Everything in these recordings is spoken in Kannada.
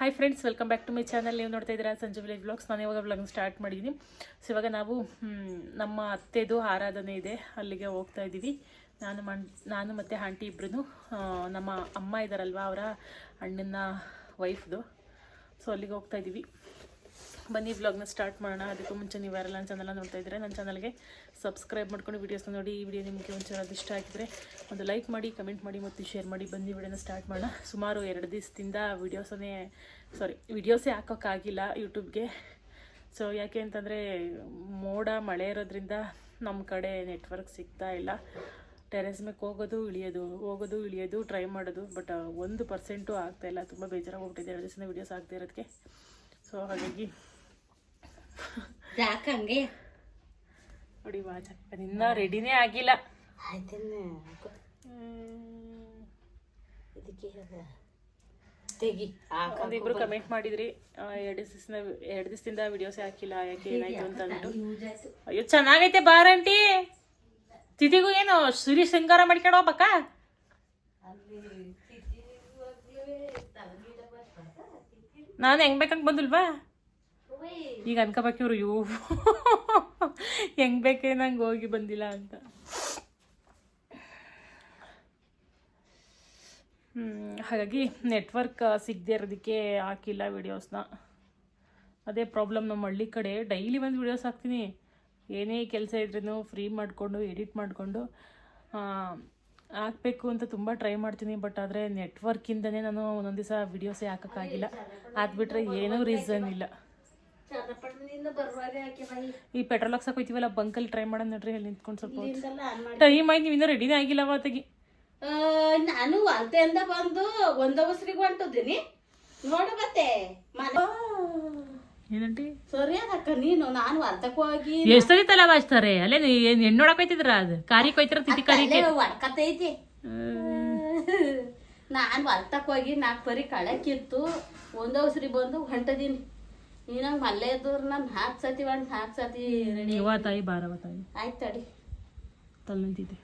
Hi friends welcome back to my channel ನೀವು ನೋಡ್ತಾ ಇದ್ದೀರಾ ಸಂಜೆ ವಿಲೇಜ್ ಬ್ಲಾಗ್ಸ್ ನಾನು ಇವಾಗ ಬ್ಲಾಗ್ ಸ್ಟಾರ್ಟ್ ಮಾಡಿದ್ದೀನಿ. ಸೊ ಇವಾಗ ನಾವು ನಮ್ಮ ಅತ್ತೆದು ಆರಾಧನೆ ಇದೆ. ಅಲ್ಲಿಗೆ ಹೋಗ್ತಾ ಇದ್ದೀವಿ. ನಾನು ಮಣ್, ನಾನು ಮತ್ತು ಆಂಟಿ ಇಬ್ಬರು ನಮ್ಮ ಅಮ್ಮ ಇದ್ದಾರಲ್ವ ಅವರ ಅಣ್ಣನ ವೈಫ್ದು ಸೊ ಅಲ್ಲಿಗೆ ಹೋಗ್ತಾ ಇದ್ದೀವಿ. ಬನ್ನಿ ವ್ಲಾಗ್ನ ಸ್ಟಾರ್ಟ್ ಮಾಡೋಣ. ಅದಕ್ಕೂ ಮುಂಚೆ ನೀವು ಯಾರೆಲ್ಲ ನನ್ನ ಚಾನಲ್ ನೋಡ್ತಾ ಇದ್ದರೆ, ನನ್ನ ಚಾನಲ್ಗೆ ಸಬ್ಸ್ಕ್ರೈಬ್ ಮಾಡ್ಕೊಂಡು ವೀಡಿಯೋಸ್ನ ನೋಡಿ. ಈ ವಿಡಿಯೋ ನಿಮಗೆ ಒಂಚೂರು ಇಷ್ಟ ಆಗಿದ್ರೆ ಒಂದು ಲೈಕ್ ಮಾಡಿ ಕಮೆಂಟ್ ಮಾಡಿ ಮತ್ತು ಶೇರ್ ಮಾಡಿ. ಬನ್ನಿ ವಿಡಿಯೋನ ಸ್ಟಾರ್ಟ್ ಮಾಡೋಣ. ಸುಮಾರು ಎರಡು ದಿವಸದಿಂದ ವೀಡಿಯೋಸನ್ನೇ ಸಾರಿ ವೀಡಿಯೋಸೇ ಹಾಕೋಕ್ಕಾಗಿಲ್ಲ ಯೂಟ್ಯೂಬ್ಗೆ. ಸೊ ಯಾಕೆ ಅಂತಂದರೆ ಮೋಡ, ಮಳೆ ಇರೋದ್ರಿಂದ ನಮ್ಮ ಕಡೆ ನೆಟ್ವರ್ಕ್ ಸಿಗ್ತಾ ಇಲ್ಲ. ಟೆರೆಸ್ ಮೇಲೆ ಹೋಗೋದು, ಇಳಿಯೋದು ಹೋಗೋದು, ಇಳಿಯೋದು ಟ್ರೈ ಮಾಡೋದು ಬಟ್ ಒಂದು ಪರ್ಸೆಂಟು ಆಗ್ತಾಯಿಲ್ಲ ತುಂಬ ಬೇಜಾರಾಗಿ ಹೋಗ್ಬಿಟ್ಟಿದೆ. ಎರಡು ದಿವಸದ ವೀಡಿಯೋಸ್ ಆಗದೆ ಇರೋದಕ್ಕೆ ಸೊ ಹಾಗಾಗಿ ಹಂಗೆ ನೋಡಿ ವಾಚ್ ಇನ್ನ ರೆಡಿನೇ ಆಗಿಲ್ಲ. ಒಂದಿಬ್ರು ಕಮೆಂಟ್ ಮಾಡಿದ್ರಿ. ಎರಡು ದಿವಸದಿಂದ ಎರಡು ದಿವಸದಿಂದ ವಿಡಿಯೋಸ್ ಹಾಕಿಲ್ಲ ಯಾಕೆ ಏನಾಯ್ತು ಅಂತ ಅಂದ್ಬಿಟ್ಟು. ಅಯ್ಯೋ ಚೆನ್ನಾಗೈತೆ ಬಾರಂಟಿ ತಿಥಿಗೂ ಏನು ಸುರಿ ಶೃಂಗಾರ ಮಾಡ್ಕೊಂಡು ಹೋಗ್ಬೇಕಾ? ನಾನು ಹೆಂಗ್ ಬೇಕಂಗ್ ಬಂದಿಲ್ವಾ? ಈಗ ಅನ್ಕೋಬೇಕು ಇವ್ರು ಇವು ಹೆಂಗ್ ಬೇಕೇ ನಂಗೆ ಹೋಗಿ ಬಂದಿಲ್ಲ ಅಂತ. ಹಾಗಾಗಿ ನೆಟ್ವರ್ಕ್ ಸಿಗದೆ ಇರೋದಕ್ಕೆ ಹಾಕಿಲ್ಲ ವಿಡಿಯೋಸ್ನ ಅದೇ ಪ್ರಾಬ್ಲಮ್ ನಮ್ಮ ಹಳ್ಳಿ ಕಡೆ. ಡೈಲಿ ಒಂದು ವಿಡಿಯೋಸ್ ಹಾಕ್ತೀನಿ. ಏನೇ ಕೆಲಸ ಇದ್ರೂ ಫ್ರೀ ಮಾಡಿಕೊಂಡು ಎಡಿಟ್ ಮಾಡಿಕೊಂಡು ಹಾಕಬೇಕು ಅಂತ ತುಂಬ ಟ್ರೈ ಮಾಡ್ತೀನಿ. ಬಟ್ ಆದರೆ ನೆಟ್ವರ್ಕಿಂದನೇ ನಾನು ಒಂದೊಂದು ದಿವಸ ವಿಡಿಯೋಸೇ ಹಾಕೋಕ್ಕಾಗಿಲ್ಲ. ಅದು ಬಿಟ್ಟರೆ ಏನೂ ರೀಸನ್ ಇಲ್ಲ ಚನ್ನಪಟ್ಟಣದಿಂದ ಬರುವಾಗ ಯಾಕೆ ಬಾಯಿ ಈ ಪೆಟ್ರೋಲ್ ಹಾಕ್ಸಕ್ಕೆ ಹೋಯ್ತೀವಲ್ಲ ಬಂಕಲ್ಲಿ ಟ್ರೈ ಮಾಡೋಣ ನೋಡ್ರಿ ಅಲ್ಲಿ ನಿಂತ್ಕೊಂಡು ಸ್ವಲ್ಪ ಟೈಮ್ ಆಯ್ತು ನೀವು ಇನ್ನೂ ರೆಡಿನೇ ಆಗಿಲ್ಲ ಅವತ್ತಿಗೆ ಆ, ನಾನು ಅಂತೆಯಿಂದ ಬಂದು ಒಂದವಸ್ರಿಗೆ ಹೊಂಟಿದ್ದೀನಿ ನೋಡು ಮತ್ತೆ ಏನಂಟಿ? ಸರಿ ಅದಕ್ಕ ನೀನು ನಾನು ವಾಲ್ತಕ್ ಹೋಗಿ. ಎಷ್ಟೊತ್ತಿ ತಲೆ ಬಾಚ್ತಾರೆ ಅಲ್ಲೇ ಏನು ಹೆಣ್ಣು ನೋಡಕ್ ಹೋಯ್ತಿದ್ರ ಅದು? ಕಾರಿಗೆ ಹೋಯ್ತಿರ ತಿಥಿ ಕಾರಿಗೆ? ಹೊಡ್ಕತೈತಿ ನಾನು ಹೊಲ್ತಕ್ ಹೋಗಿ ನಾಲ್ಕು ಪರಿ ಕಳಕಿತ್ತು ಕಿತ್ತು ಒಂದವಸ್ರಿ ಬಂದು ಹೊಂಟದೀನಿ. ನೀನಂಗ್ ಮಲ್ಲೆ ಇದ್ದವ್ರು ನಾನು ನಾಲ್ಕು ಸತಿ ಒಂದು ನಾಲ್ಕು ಸತಿ ರೆಡಿ ಯವ್ವ ತಾಯಿ ಬಾರವ ತಾಯಿ. ಆಯ್ತು ತಡಿ. ತಲೆ ನಿಂತಿದ್ದೆ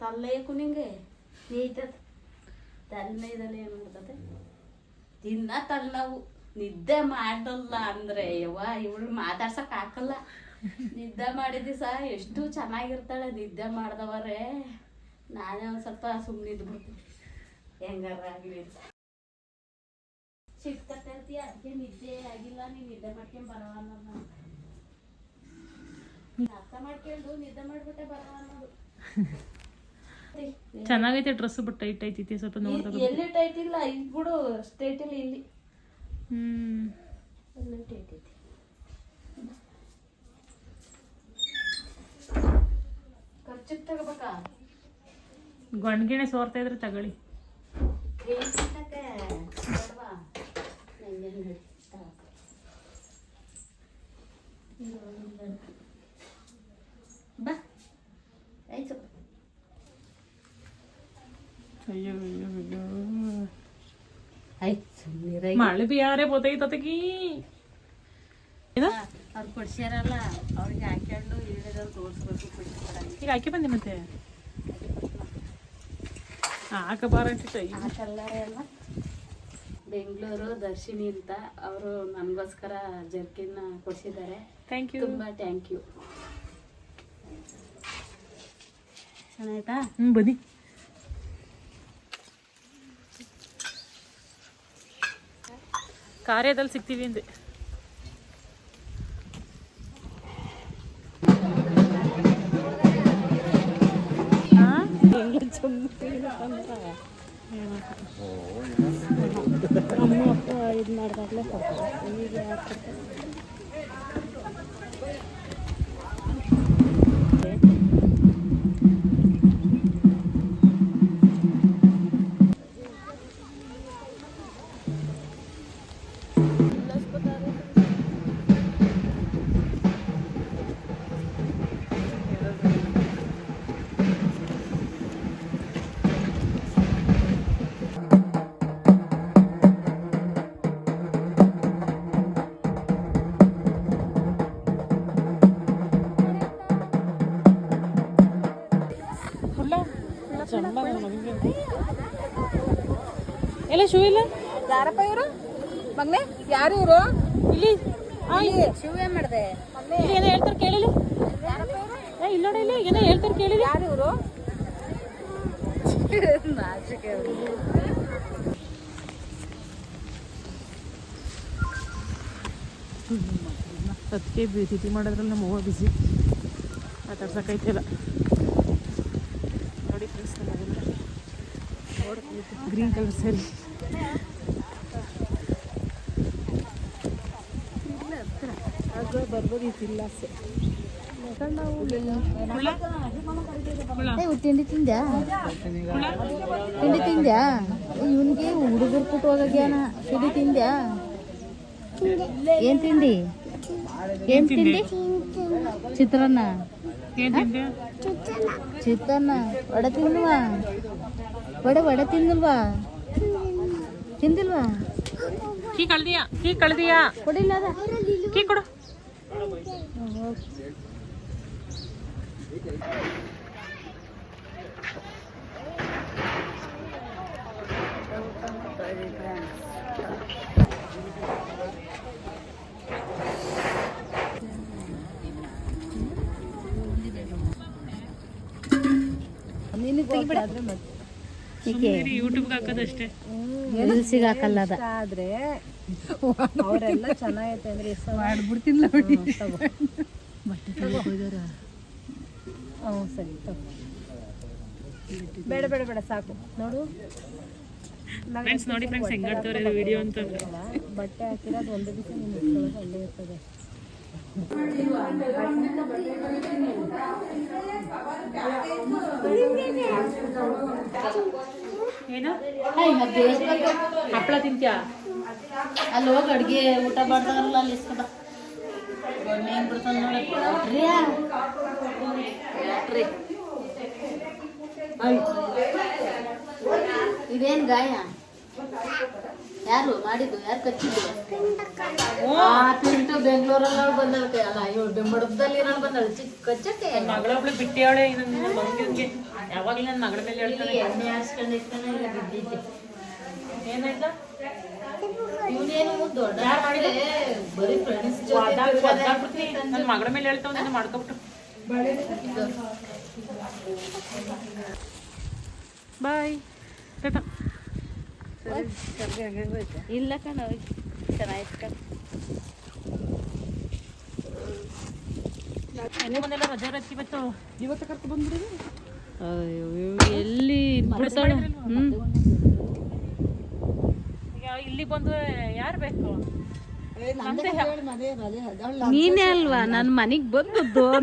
ತಲ್ಲೇಕು ನಿಂಗೆ. ನೀತದ ತಲೆನೈದಲ್ಲಿ ಏನು ಮಾಡ್ತದೆ? ದಿನ ತಲೆನೋವು. ನಿದ್ದೆ ಮಾಡಲ್ಲ ಅಂದ್ರೆ ಯವ್ವ ಇವಳು ಮಾತಾಡ್ಸಕ್ ಹಾಕಲ್ಲ. ನಿದ್ದೆ ಮಾಡಿದ್ದಿ ಸಹ ಎಷ್ಟು ಚೆನ್ನಾಗಿರ್ತಾಳೆ ನಿದ್ದೆ ಮಾಡ್ದವರೇ. ನಾನೇ ಒಂದು ಸ್ವಲ್ಪ ಸುಮ್ಮನಿದ್ಬಿಡ್ತೀನಿ ಹೆಂಗಾರ ಆಗಲಿ ಅಂತ. ಸಿಕ್ತೈತಿ ಅದಕ್ಕೆ ನಿದ್ದೆ ಆಗಿಲ್ಲ ನೀನು ನಿದ್ದೆ ಮಾಡ್ಕೊಂಡು ಬರವ ಅನ್ನೋದು ನೀನ್. ಅರ್ಥ ಮಾಡ್ಕೊಂಡು ನಿದ್ದೆ ಮಾಡ್ಬಿಟ್ಟೆ ಬರವ ಅನ್ನೋದು. ಚೆನ್ನಾಗೈತೆ ಡ್ರೆಸ್ ಬಟ್ ಟೈಟ್ ಐತಿ ಸ್ವಲ್ಪ ನೋಡ್ದಾಗ ಎಲ್ಲಿ ಟೈಟ್ ಇಲ್ಲ ಇಲ್ಲಿ ಬಿಡು ಸ್ಟೇಟ್ ಇಲ್ಲಿ ಇಲ್ಲಿ. ಹ್ಮ್. ಎಲ್ಲಿ ಟೈಟ್ ಐತಿ. ಖರ್ಚಿಗೆ ತಗೋಬೇಕಾ? ಗಂಡ್ಗಿಣೆ ಸೋರ್ತಾ ಇದ್ರೆ ತಗೊಳ್ಳಿ? ನಂಗೆ ನೋಡಿ, ತಗೋ. ಇದು ಒಂದು. ಬಾ ಆಯ್ತು ಅಯ್ಯೋ ಅಯ್ಯೋ ಅಯ್ಯೋ ಆಯ್ತು ಸುಮ್ಮನೆ ಮಳೆ ಬಿಯಾರೆ ಬೋತೈತತಗಿ ಅವ್ರು ಕೊಡ್ಸ್ಯಾರಲ್ಲ ಅವ್ರಿಗೆ ಹಾಕ್ಕೊಂಡು ಇಳಿದವ್ರು ತೋರಿಸ್ಬೇಕು ಕೊಡ್ಸ್ಕೊಡಂಗೆ ಈಗ ಹಾಕಿ ಬಂದೆ ಮತ್ತೆ ಹಾಕ ಬಾರ ಆ ಕಲ್ಲರೆ ಎಲ್ಲ ಬೆಂಗಳೂರು ದರ್ಶಿನಿ ಅಂತ ಅವರು ನನಗೋಸ್ಕರ ಜರ್ಕಿನ ಕೊಡಿಸಿದ್ದಾರೆ. ಥ್ಯಾಂಕ್ ಯು ತುಂಬ ಥ್ಯಾಂಕ್ ಯು ಚೆನ್ನಾಯ್ತಾ ಹ್ಞೂ ಬನ್ನಿ. ಕಾರ್ಯದಲ್ಲಿ ಸಿಗ್ತೀವಿ ಅಂದೆ. ಹಾ? ಅಪ್ಪ ಇದು ಮಾಡಿದಾಗಲೇ ಈಗ ಎಲ್ಲ ಶೂ ಇಲ್ಲ? ಯಾರಪ್ಪ ಇವರು? ಮಗ್ನೆ ಯಾರು ಇವರು? ಇಲ್ಲಿ. ಶಿವ ಏನ್ ಮಾಡಿದೆ? ಇಲ್ಲಿ ಏನೋ ಹೇಳ್ತಾರೆ ಕೇಳಿಲ್ಲ. ಇಲ್ಲಿ ನೋಡಿ ಇಲ್ಲಿ ಏನೋ ಹೇಳ್ತಾರೆ ಕೇಳಿಲಿ ಯಾರು ಇವರು? ಅದಕ್ಕೆ ಬಿಸಿ ಮಾಡೋದ್ರಲ್ಲಿ ನಮ್ಮ ಅವ್ವ ಬಿಸಿ. ಮಾತಾಡ್ಸೋಕೈತಿಲ್ಲ ನೋಡಿ ಫ್ರೆಂಡ್ಸ್ ಗ್ರೀನ್ ಕಲರ್ ಸರಿ ತಿಂಡಿ ತಿಂದ್ಯಾ? ತಿಂಡಿ ತಿಂದ್ಯಾ? ಇವನಿಗೆ ಹುಡುಗರು ಪುಟ್ಟು ಹೋಗ್ಯಾನ ತಿಂಡಿ ತಿಂದ್ಯಾ? ಏನ್ ತಿಂಡಿ? ಏನ್ ತಿಂಡಿ? ಚಿತ್ರಾನ್ನ. ಚಿತ್ರಾನ್ನ. ವಡೆ ತಿನ್ನುವಾ ವಡೆ ವಡೆ ತಿಂದಿಲ್ವಾ? ತಿಂದಿಲ್ವಾ? ಕೀ ಕಳ್ದಿಯಾ? ಕೀ ಕಳ್ದಿಯಾ? ಕೊಡಿಲ್ಲ ಕೀ ಕೊಡು. ಯೂಟ್ಯೂಬ್ಗೆ ಹಾಕೋದಷ್ಟೇ. ರೀಲ್ಸಿಗೆ ಹಾಕಲ್ಲ ಅದ. ಆದ್ರೆ ಅವರೆಲ್ಲ ಚೆನ್ನಾಗೈತೆ ಅಂದ್ರೆ ಮಾಡ್ಬಿಡ್ತೀನಿ ನೋಡಿ. ಬಟ್ಟೆ ನೋಡಿ ಹ್ಞೂ ಸರಿ ತಗೋ. ಬೇಡ ಬೇಡ ಬೇಡ ಸಾಕು. ನೋಡು. ಫ್ರೆಂಡ್ಸ್ ನೋಡಿ ಫ್ರೆಂಡ್ಸ್ ಇದು ವಿಡಿಯೋ ಅಂತಂದ್ರೆ ಬಟ್ಟೆ ಹಾಕಿರೋದು ಒಂದು ದಿವಸ ನಿಮ್ಮ ಅಲ್ಲೇ ಇರ್ತದೆ. ಏನು? ಹಪ್ಪಳ ತಿಂತ್ಯಾ? ಅಲ್ಲಿ ಹೋಗಿ ಅಡುಗೆ ಊಟ ಮಾಡ್ದಾರಲ್ಲ ಅಲ್ಲಿ ಇಸ್ಕೊಬ ಗೊಣ್ಣೆ ಹೆಂಗ್ ಬಿಡ್ತಾನ ನೋಡಿ. ಟ್ರೀ ಇದೇನ್ ಗಾಯ? ಯಾರು ಮಾಡಿದ್ದು? ಯಾರು ಕಚ್ಚಿದ್ದು? ಪಿಂಟು ಬೆಂಗಳೂರಲ್ಲಿ ಬಂದಳಕ್ಕೆ ಅಲ್ಲ ಇವಳು ಬೆಂಬಡದಲ್ಲಿ ಇರೋಳು ಬಂದಳು ಚಿಕ್ಕ ಕಚ್ಚಕ್ಕೆ ಮಗಳೊಬ್ಳು ಬಿಟ್ಟಿಯವಳೆ ನನ್ನ ಮಗನಿಗೆ ಯಾವಾಗಲೂ ನನ್ನ ಮಗಳ ಮೇಲೆ ಹೇಳ್ತಾನೆ. ಎಣ್ಣೆ ಹಾಸ್ಕೊಂಡು ಇರ್ತಾನೆ ಇಲ್ಲ ಬಿದ್ದಿದ್ದೆ. ಏನಾಯ್ತಾ? ನನ್ನ ಮಗಳ ಮೇಲೆ ಹೇಳ್ತಾವ ನಾನು ಮಾಡ್ಕೊಬಿಟ್ಟು ಬಾಯ್. ಟಾಟಾ ಇಲ್ಲ ಕಣ ಚೆನ್ನಾಗಿತ್ತು ಕಣ. ರಜಾ ರತ್ತಿ ಇವತ್ತು ಇವತ್ತು ಬಂದ್ರಿ ಅಯ್ಯೋ ಎಲ್ಲಿ ಬಿಡ್ತಾಳೆ ಇಲ್ಲಿ ಬಂದು ಯಾರು ಬೇಕು? ನೀನೇ ಅಲ್ವಾ? ನನ್ನ ಮನೆಗೆ ಬಂದದ್ದು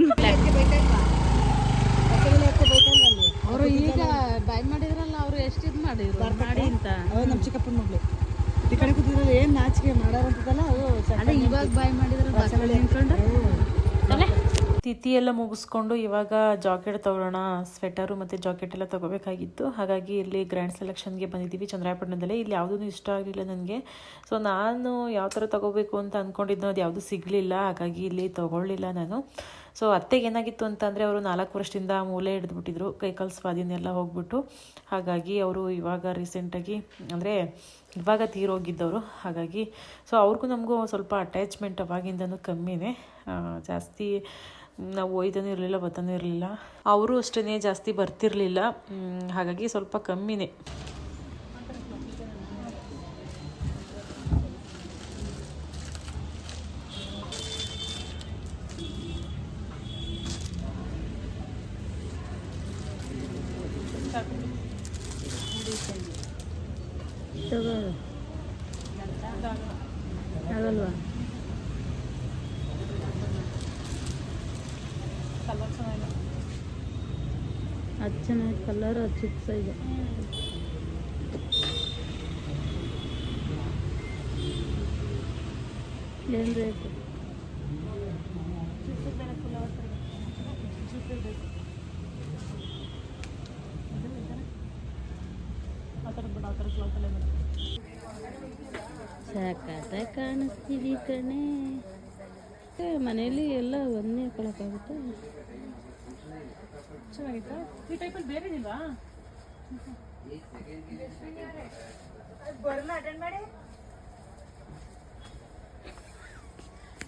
ಅವರು ಈಗ ಬಾಯ್ ಮಾಡಿದ್ರಲ್ಲ ಅವರು ಎಷ್ಟು ಇದು ಮಾಡಿದ್ರು? ಮಾಡಿ ಅಂತ. ನಮ್ಮ ಚಿಕ್ಕಪ್ಪನ ಮಗಳು. ಈ ಕಡೆ ಕೂತಿದ್ರಲ್ಲ ಏನು ನಾಚಿಕೆ ಮಾಡೋರಂತದಲ್ಲ ಅದು ಅದೇ ಇವಾಗ ಬಾಯ್ ಮಾಡಿದ್ರಲ್ಲ ನಿಂತ್ಕೊಂಡು ತಿಥಿ ಎಲ್ಲ ಮುಗಿಸ್ಕೊಂಡು ಇವಾಗ ಜಾಕೆಟ್ ತೊಗೊಳ್ಳೋಣ ಸ್ವೆಟರು ಮತ್ತು ಜಾಕೆಟ್ ಎಲ್ಲ ತೊಗೋಬೇಕಾಗಿತ್ತು. ಹಾಗಾಗಿ ಇಲ್ಲಿ ಗ್ರ್ಯಾಂಡ್ ಸೆಲೆಕ್ಷನ್ಗೆ ಬಂದಿದ್ದೀವಿ ಚಂದ್ರಾಯಪಟ್ಟಣದಲ್ಲೇ. ಇಲ್ಲಿ ಯಾವುದೂ ಇಷ್ಟ ಆಗಲಿಲ್ಲ ನನಗೆ. ಸೊ ನಾನು ಯಾವ ಥರ ತೊಗೋಬೇಕು ಅಂತ ಅಂದ್ಕೊಂಡಿದ್ದು ಅದು ಯಾವುದೂ ಸಿಗಲಿಲ್ಲ. ಹಾಗಾಗಿ ಇಲ್ಲಿ ತೊಗೊಳ್ಳಿಲ್ಲ ನಾನು. ಸೊ ಅತ್ತೆಗೆ ಏನಾಗಿತ್ತು ಅಂತಂದರೆ ಅವರು ನಾಲ್ಕು ವರ್ಷದಿಂದ ಮೂಲೆ ಹಿಡಿದ್ಬಿಟ್ಟಿದ್ರು. ಕೈಕಾಲು ಸ್ವಾಧೀನೆಲ್ಲ ಹೋಗ್ಬಿಟ್ಟು. ಹಾಗಾಗಿ ಅವರು ಇವಾಗ ರೀಸೆಂಟಾಗಿ ಅಂದರೆ ಇವಾಗ ತೀರೋಗಿದ್ದವರು ಹಾಗಾಗಿ ಸೊ ಅವ್ರಿಗೂ ನಮಗೂ ಸ್ವಲ್ಪ ಅಟ್ಯಾಚ್ಮೆಂಟ್ ಅವಾಗಿಂದನೂ ಕಮ್ಮಿನೇ. ಜಾಸ್ತಿ ನಾವು ಒಯ್ದನೂ ಇರಲಿಲ್ಲ ಬತ್ತನೂ ಇರಲಿಲ್ಲ. ಅವರು ಅಷ್ಟೇ ಜಾಸ್ತಿ ಬರ್ತಿರಲಿಲ್ಲ. ಹಾಗಾಗಿ ಸ್ವಲ್ಪ ಕಮ್ಮಿನೇ. ಅದು ಚೆನ್ನಾಗಿ ಕಲರ್ ಅದು ಚಿಕ್ಕ ಸೈಜ್ ಏನು ರೇಟು ಸಾಕಾಟ ಕಾಣಿಸ್ತೀವಿ ಕಣೆ. ಏ, ಮನೇಲಿ ಎಲ್ಲ ಒಂದೇ ಹಾಕೊಳಕ್ಕಾಗುತ್ತಾ ಚೆನ್ನಾಗಿತ್ತಾ? ಈ ಟೈಪಲ್ಲಿ ಬೇರೆ ಇಲ್ವಾ?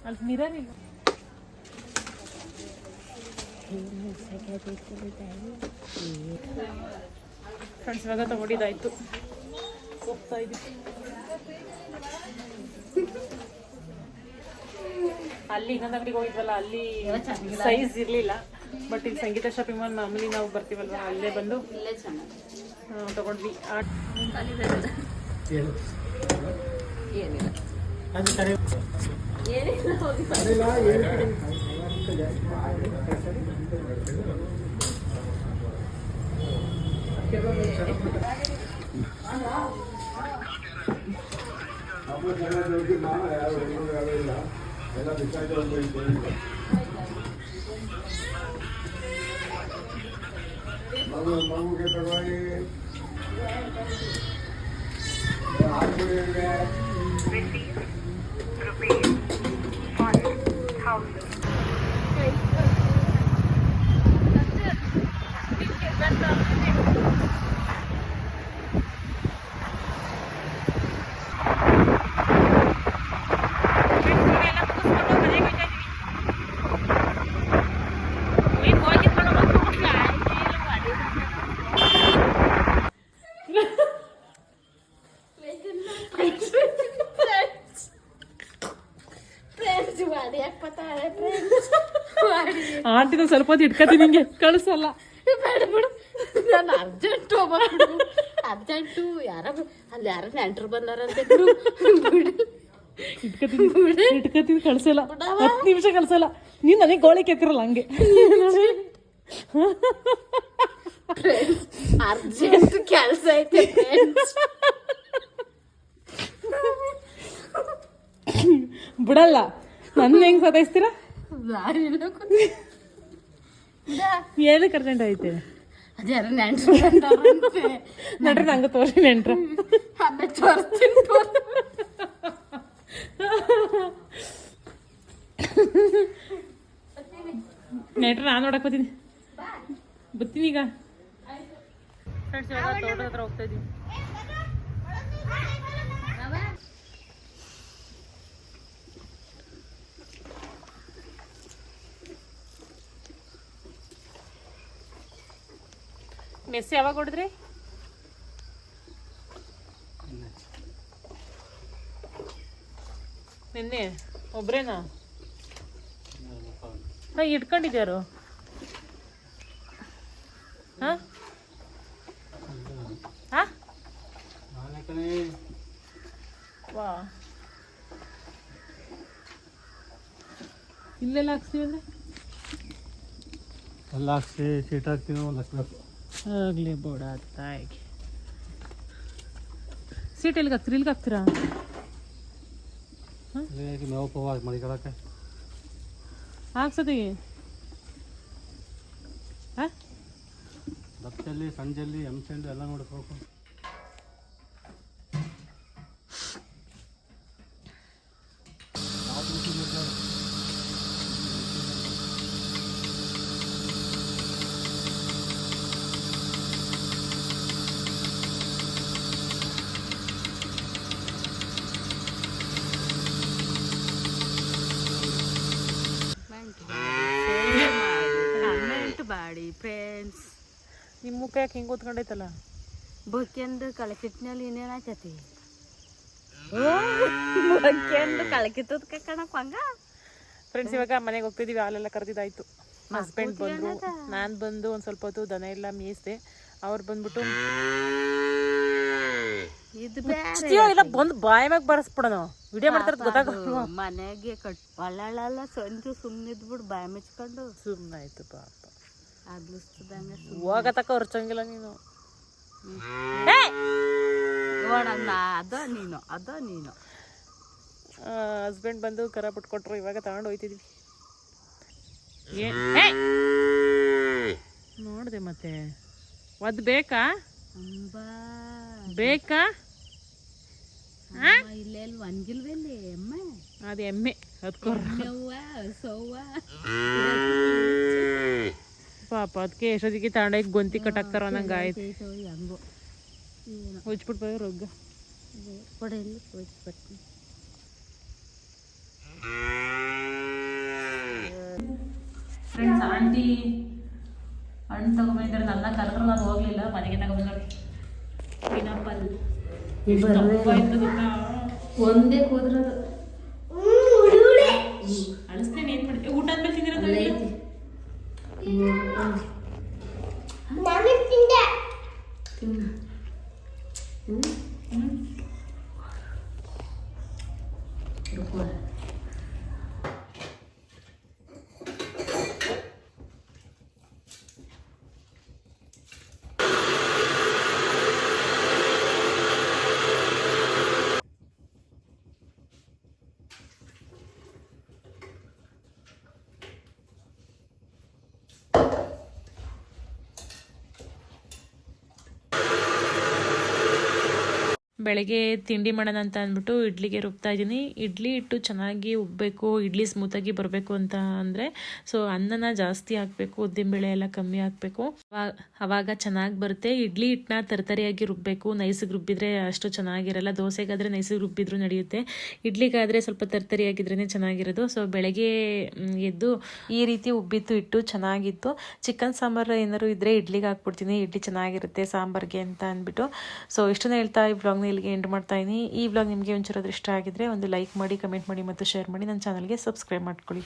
ಅಲ್ಲಿ ಮಿರರ್ ಇಲ್ಲ. ಫ್ರೆಂಡ್ಸ್ ಇವಾಗ ತಗೊಂಡಿದ್ದಾಯ್ತು. ಹೋಗ್ತಾ ಇದ್ದೀವಿ. ಅಲ್ಲಿ ಇನ್ನೊಂದು ಅಂಗಡಿಗೆ ಹೋಗಿದ್ವಲ್ಲ ಅಲ್ಲಿ ಸೈಜ್ ಇರಲಿಲ್ಲ. ಬಟ್ ಇಲ್ಲಿ ಸಂಗೀತ ಶಾಪಿಂಗ್ ಮಾಲ್ ಮಾಮೂಲಿ ನಾವು ಬರ್ತೀವಲ್ವ ಅಲ್ಲೇ ಬಂದು? ಇಲ್ಲೇ. ಚೆನ್ನಾಗಿ ಆ, ತಗೊಂಡ್ವಿ ಆ ಆಂಟಿನ ಸ್ವಲ್ಪ ಹೊತ್ತು ಇಟ್ಕೋತೀನಿ ಹಿಂಗೆ ಕಳಿಸಲ್ಲ. ಬೇಡ ಬಿಡು. ನಾನು ಅರ್ಜೆಂಟ್ ಹೋಗ್ಬಾರ್ದು ಅರ್ಜೆಂಟು ಯಾರ ಅಲ್ಲಿ ಯಾರ ನೆಂಟ್ರು ಬಂದಾರ ಬಿಡು. ಇಟ್ಕೊತೀನಿ. ಇಟ್ಕೊತೀನಿ ಕಳ್ಸಲ್ಲ. ಹತ್ತು ನಿಮಿಷ ಕಳ್ಸಲ್ಲ. ನೀನು ನನಗೆ ಗೋಳಿ ಕೆತ್ತಿರಲ್ಲ ಹಂಗೆ. ಅರ್ಜೆಂಟ್ ಕೆಲಸ ಐತೆ. ಬಿಡಲ್ಲ. ನನ್ನ ಹೆಂಗ್ ಸತಾಯಿಸ್ತೀರಾ? ಏನಕ್ಕೆ ಅರ್ಜೆಂಟ್ ಐತೆ ಅದ್ ನೆಂಟ್ರು ನಡ್ರಿ ನಂಗೆ ತೋರಿ ನೆಂಟ್ರ. ಅನ್ನ ತೋರಿಸ್ತೀನಿ ನೆಂಟ್ರ ನಾನು ನೋಡಕ್ ಬರ್ತೀನಿ. ಬರ್ತೀನಿ ಈಗ. ಫ್ರೆಂಡ್ಸ್ ಇವಾಗ ತೋಟದ ಹತ್ರ ಹೋಗ್ತಾ ಇದೀವಿ ಮೆಸ್ ಯಾವಾಗ ಹೊಡೆದ್ರಿ? ನಿನ್ನೆ, ಒಬ್ರೇನಾ? ನಾ ಇಟ್ಕೊಂಡಿದ್ಯಾರು? ಹಾಂ? ಹಾಂ? ವಾ. ಇಲ್ಲೆಲ್ಲ ಹಾಕ್ಸ್ತೀವಿ ಅಂದ್ರೆ? ಎಲ್ಲ ಹಾಕ್ಸಿ ಸೀಟ್ ಹಾಕ್ತೀವಿ, ಒಂದು ಹಾಕ್ಬೇಕು ಆಗ್ಲಿ ಬೋಡ ತಾಯಿಗೆ ಸೀಟ್ ಎಲ್ಲಿಗೆ ಹಾಕ್ತೀರಿ ಇಲ್ಲಿಗೆ ಹಾಕ್ತೀರಾ ಹಾಕಿ ಮೇವು ಪವ ಮಳಿಕೊಳಕ್ಕೆ ಹಾಕ್ಸತಿ ಹಾಂ? ಸಂಜೆಲ್ಲಿ ಎಮ್ಸೆಂಡು ಎಲ್ಲ ನೋಡ್ಕೋಬೇಕು ಕಮೆಂಟ್ ಮಾಡಿ ಫ್ರೆಂಡ್ಸ್ ಯಾಕೆ ಹಿಂಗೆ ಕೂತ್ಕೊಂಡೈತಲ್ಲ? ಬೊಕ್ಕೆಂದು ಕಳಕಿಟ್ನಲ್ಲಿ ಇನ್ನೇನಾಯ್ತತಿ ಬೊಕ್ಕೆಂದು ಕಳಕಿತ್ತದ ಕಣಕ್ ಹಂಗ? ಫ್ರೆಂಡ್ಸ್ ಇವಾಗ ಮನೆಗೆ ಹೋಗ್ತಿದೀವಿ ಹಾಲೆಲ್ಲ ಕರೆದಿದ್ದಾಯ್ತು. ಹಸ್ಬೆಂಡ್ ಬಂದ್ರು ನಾನು ಬಂದು ಒಂದು ಸ್ವಲ್ಪ ಹೊತ್ತು ದನ ಎಲ್ಲ ಮೇಯಿಸ್ದೆ. ಅವ್ರು ಬಂದ್ಬಿಟ್ಟು ಇಲ್ಲ ಬಂದು ಬಾಯಿ ಮ್ಯಾಗ ಬರಸ್ಬಿಡ ನಾವು ವಿಡಿಯೋ ಮಾಡ್ತಾರ ಗೊತ್ತಾಗ ಮನೆಗೆ ಕಟ್ ಒಳ್ಳಲ್ಲ ಸಂಜು ಸುಮ್ನಿದ್ಬಿಟ್ ಬಾಯಿ ಮುಚ್ಕೊಂಡು. ಸುಮ್ನಾಯ್ತು ಪಾಪ. ಅದ್ಲಿಸ್ತದಂಗ ಹೋಗತಕ್ಕ ಹೊರ್ಚಂಗಿಲ್ಲ ನೀನು. ನೋಡಣ್ಣ ಅದ ನೀನು ಅದ ನೀನು. ಹಸ್ಬೆಂಡ್ ಬಂದು ಕರ ಬಿಟ್ಕೊಟ್ರು ಇವಾಗ ತಗೊಂಡು ಹೋಯ್ತಿದ್ವಿ. ನೋಡಿದೆ ಮತ್ತೆ. ಅದು ಬೇಕಾ? ಅಂಬಾ ಬೇಕಾ? ಇಲ್ಲೆಲ್ಲಿ ಒಂದಿಲ್ವೆಲ್ಲಿ ಅಮ್ಮ ಅದು ಎಮ್ಮೆ ಅದಕ್ಕೋ ಸೌವ ಪಾಪ ಅದಕ್ಕೆ ಎಷ್ಟೊತ್ತಿಗೆ ತಗೊಂಡೋಗಿ ಗೊಂತಿ ಕಟ್ಟಾಕ್ತಾರ ನಂಗೆ ಆಯ್ತು. ಐತೋ ರೋಗ. ರೊಗ್ಗ ಕೊಡೆಯಲ್ಲಿ ಬರ್ತೀನಿ ಫ್ರೆಂಡ್ಸ್ ಆಂಟಿ ಹಣ್ಣು ತಗೊಂಬಂದಿದ್ದಾರೆ. ನನ್ನ ಕರೆದ್ರು ನಾನು ಹೋಗ್ಲಿಲ್ಲ. ಮನೆಗೆ ತಗೊಂಬಂದ್ರೆ ಪೈನಾಪಲ್ ಒಂದೇ ಕೂದ್ರದು. ಬೆಳಗ್ಗೆ ತಿಂಡಿ ಮಾಡೋಣ ಅಂತ ಅಂದ್ಬಿಟ್ಟು ಇಡ್ಲಿಗೆ ರುಬ್ತಾ ಇದ್ದೀನಿ. ಇಡ್ಲಿ ಹಿಟ್ಟು ಚೆನ್ನಾಗಿ ಉಬ್ಬಬೇಕು ಇಡ್ಲಿ ಸ್ಮೂತಾಗಿ ಬರಬೇಕು ಅಂತ ಅಂದರೆ ಸೊ ಅನ್ನನ ಜಾಸ್ತಿ ಹಾಕಬೇಕು, ಉದ್ದಿನಬೇಳೆ ಎಲ್ಲ ಕಮ್ಮಿ ಹಾಕಬೇಕು. ಅವಾಗ ಚೆನ್ನಾಗಿ ಬರುತ್ತೆ. ಇಡ್ಲಿ ಹಿಟ್ಟನ್ನ ತರತರಿಯಾಗಿ ರುಬ್ಬಬೇಕು ನೈಸಿಗೆ ರುಬ್ಬಿದ್ರೆ ಅಷ್ಟು ಚೆನ್ನಾಗಿರಲ್ಲ. ದೋಸೆಗಾದರೆ ನೈಸಿಗೆ ರುಬ್ಬಿದ್ರೂ ನಡೆಯುತ್ತೆ. ಇಡ್ಲಿಗಾದರೆ ಸ್ವಲ್ಪ ತರತರಿಯಾಗಿದ್ರೇ ಚೆನ್ನಾಗಿರೋದು. ಸೊ ಬೆಳಗ್ಗೆ ಎದ್ದು ಈ ರೀತಿ ಉಬ್ಬಿತ್ತು ಹಿಟ್ಟು ಚೆನ್ನಾಗಿತ್ತು. ಚಿಕನ್ ಸಾಂಬಾರು ಏನಾದ್ರು ಇದ್ದರೆ ಇಡ್ಲಿಗೆ ಹಾಕ್ಬಿಡ್ತೀನಿ. ಇಡ್ಲಿ ಚೆನ್ನಾಗಿರುತ್ತೆ ಸಾಂಬಾರಿಗೆ ಅಂತ ಅಂದ್ಬಿಟ್ಟು. ಸೊ ಇಷ್ಟನ್ನ ಹೇಳ್ತಾ ಈ ಬ್ಲಾಗ್ನ ಇಲ್ಲಿಗೆ ಎಂಡ್ ಮಾಡ್ತಾ ಇದ್ದೀನಿ ಈ ವ್ಲಾಗ್ ನಿಮಗೆ ಒಂಚೂರಾದ್ರೂ ಇಷ್ಟ ಆಗಿದ್ರೆ ಒಂದು ಲೈಕ್ ಮಾಡಿ ಕಮೆಂಟ್ ಮಾಡಿ ಮತ್ತು ಶೇರ್ ಮಾಡಿ. ನನ್ನ ಚಾನಲ್ಗೆ ಸಬ್ಸ್ಕ್ರೈಬ್ ಮಾಡ್ಕೊಳ್ಳಿ.